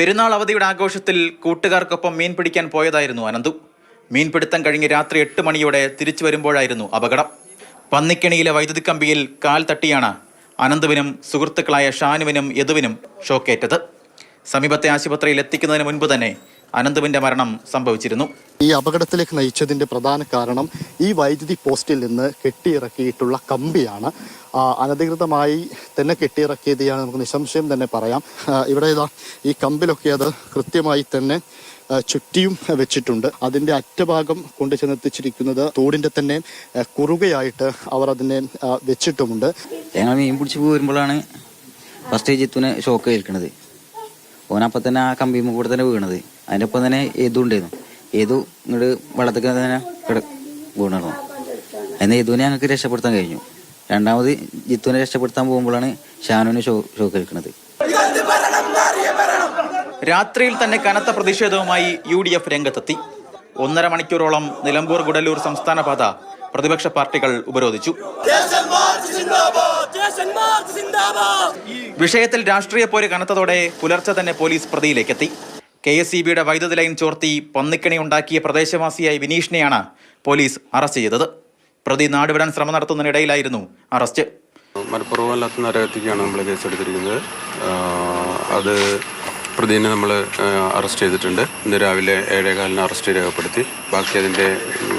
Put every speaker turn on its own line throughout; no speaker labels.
പെരുന്നാൾ അവധിയുടെ ആഘോഷത്തിൽ കൂട്ടുകാർക്കൊപ്പം മീൻ പിടിക്കാൻ പോയതായിരുന്നു അനന്തു. മീൻപിടുത്തം കഴിഞ്ഞ് രാത്രി എട്ട് മണിയോടെ തിരിച്ചു വരുമ്പോഴായിരുന്നു അപകടം. പന്നിക്കണിയിലെ വൈദ്യുതി കമ്പിയിൽ കാൽ തട്ടിയാണ് അനന്തുവിനും സുഹൃത്തുക്കളായ ഷാനുവിനും യദുവിനും ഷോക്കേറ്റത്. സമീപത്തെ ആശുപത്രിയിൽ എത്തിക്കുന്നതിന് മുൻപ് തന്നെ അനന്തുവിന്റെ മരണം സംഭവിച്ചിരുന്നു.
ഈ അപകടത്തിലേക്ക് നയിച്ചതിന്റെ പ്രധാന കാരണം ഈ വൈദ്യുതി പോസ്റ്റിൽ നിന്ന് കെട്ടിയിറക്കിയിട്ടുള്ള കമ്പിയാണ്. അനധികൃതമായി തന്നെ കെട്ടിയിറക്കിയതാണ് നമുക്ക് നിസംശയം തന്നെ പറയാം. ഇവിടെ ഇതാ ഈ കമ്പിലൊക്കെ അത് കൃത്യമായി തന്നെ ചുറ്റിയും വെച്ചിട്ടുണ്ട്. അതിന്റെ അറ്റഭാഗം കൊണ്ടു ചെന്നെത്തിച്ചിരിക്കുന്നത് തോടിന്റെ തന്നെ കുറുകയായിട്ട് അവർ അതിനെ വെച്ചിട്ടുമുണ്ട്.
ഞങ്ങൾ മീൻ പിടിച്ച് പോരുമ്പോഴാണ് ഫസ്റ്റ് ജിത്തുവിനെ ഷോക്ക് ഏൽക്കണത്. ഓനപ്പം തന്നെ ആ കമ്പിമ്മ കൂടെ തന്നെ വീണത്. അതിന്റെ ഒപ്പം തന്നെ ഏതു ഉണ്ടായിരുന്നു? ഏതു ഇങ്ങോട്ട് വെള്ളത്തിൽ തന്നെ കിട വീണു എന്നാൽ ഏതുവിനെ ഞങ്ങൾക്ക് രക്ഷപ്പെടുത്താൻ കഴിഞ്ഞു. രണ്ടാമത് ജിത്തുവിനെ രക്ഷപ്പെടുത്താൻ പോകുമ്പോഴാണ് ഷാനുവിന് ഷോ ഷോ കേൾക്കുന്നത്
രാത്രിയിൽ തന്നെ കനത്ത പ്രതിഷേധവുമായി യു ഡി എഫ് രംഗത്തെത്തി. ഒന്നര മണിക്കൂറോളം നിലമ്പൂർ ഗുഡല്ലൂർ സംസ്ഥാന പാത പ്രതിപക്ഷ പാർട്ടികൾ ഉപരോധിച്ചു. വിഷയത്തിൽ രാഷ്ട്രീയ പോര് കനത്തതോടെ പുലർച്ചെ തന്നെ പോലീസ് പ്രതിയിലേക്കെത്തി. കെ എസ് ഇ ബിയുടെ വൈദ്യുതി ലൈൻ ചോർത്തി പന്നിക്കണി ഉണ്ടാക്കിയ പ്രദേശവാസിയായ വിനീഷിനെയാണ് പോലീസ് അറസ്റ്റ് ചെയ്തത്. പ്രതി നാടുവിടാൻ ശ്രമം നടത്തുന്നതിനിടയിലായിരുന്നു അറസ്റ്റ്.
മനഃപൂർവമല്ലാത്ത നരകത്തിക്കാണ് നമ്മൾ കേസെടുത്തിരിക്കുന്നത്. അത് പ്രതിനെ നമ്മൾ അറസ്റ്റ് ചെയ്തിട്ടുണ്ട്. ഇന്ന് രാവിലെ ഏഴേകാലിന് അറസ്റ്റ് രേഖപ്പെടുത്തി ബാക്കി അതിന്റെ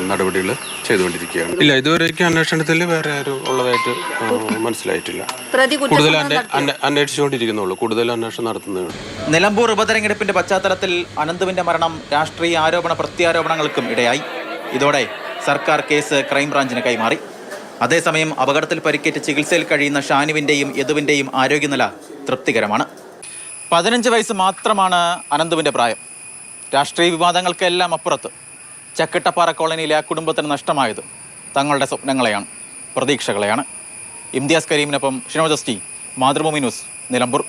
നടപടികൾ ചെയ്തുകൊണ്ടിരിക്കുകയാണ്. ഇല്ല ഇതുവരേക്കും അന്വേഷണത്തിൽ വേറെ ആരും ഉള്ളതായിട്ട് മനസ്സിലായിട്ടില്ല. കൂടുതൽ അന്വേ- അന്വേ- അന്വേഷിച്ചുകൊണ്ടിരിക്കുന്നുള്ളൂ. കൂടുതൽ അന്വേഷണം നടത്തുന്നതാണ്
നിലമ്പൂർ ഉപതെരഞ്ഞെടുപ്പിന്റെ പശ്ചാത്തലത്തിൽ അനന്തുവിന്റെ മരണം രാഷ്ട്രീയ ആരോപണ പ്രത്യാരോപണങ്ങൾക്കും ഇടയായി. ഇതോടെ സർക്കാർ കേസ് ക്രൈംബ്രാഞ്ചിന് കൈമാറി. അതേസമയം അപകടത്തിൽ പരിക്കേറ്റ് ചികിത്സയിൽ കഴിയുന്ന ഷാനുവിന്റെയും യദുവിന്റെയും ആരോഗ്യനില തൃപ്തികരമാണ്. പതിനഞ്ച് വയസ്സ് മാത്രമാണ് അനന്തുവിന്റെ പ്രായം. രാഷ്ട്രീയ വിവാദങ്ങൾക്കെല്ലാം അപ്പുറത്ത് ചക്കിട്ടപ്പാറ കോളനിയിലെ ആ കുടുംബത്തിന് നഷ്ടമായത് തങ്ങളുടെ സ്വപ്നങ്ങളെയാണ് പ്രതീക്ഷകളെയാണ്. ഇംതിയാസ് കരീമിനൊപ്പം ഷിനോജസ്റ്റി മാതൃഭൂമി ന്യൂസ് നിലമ്പൂർ.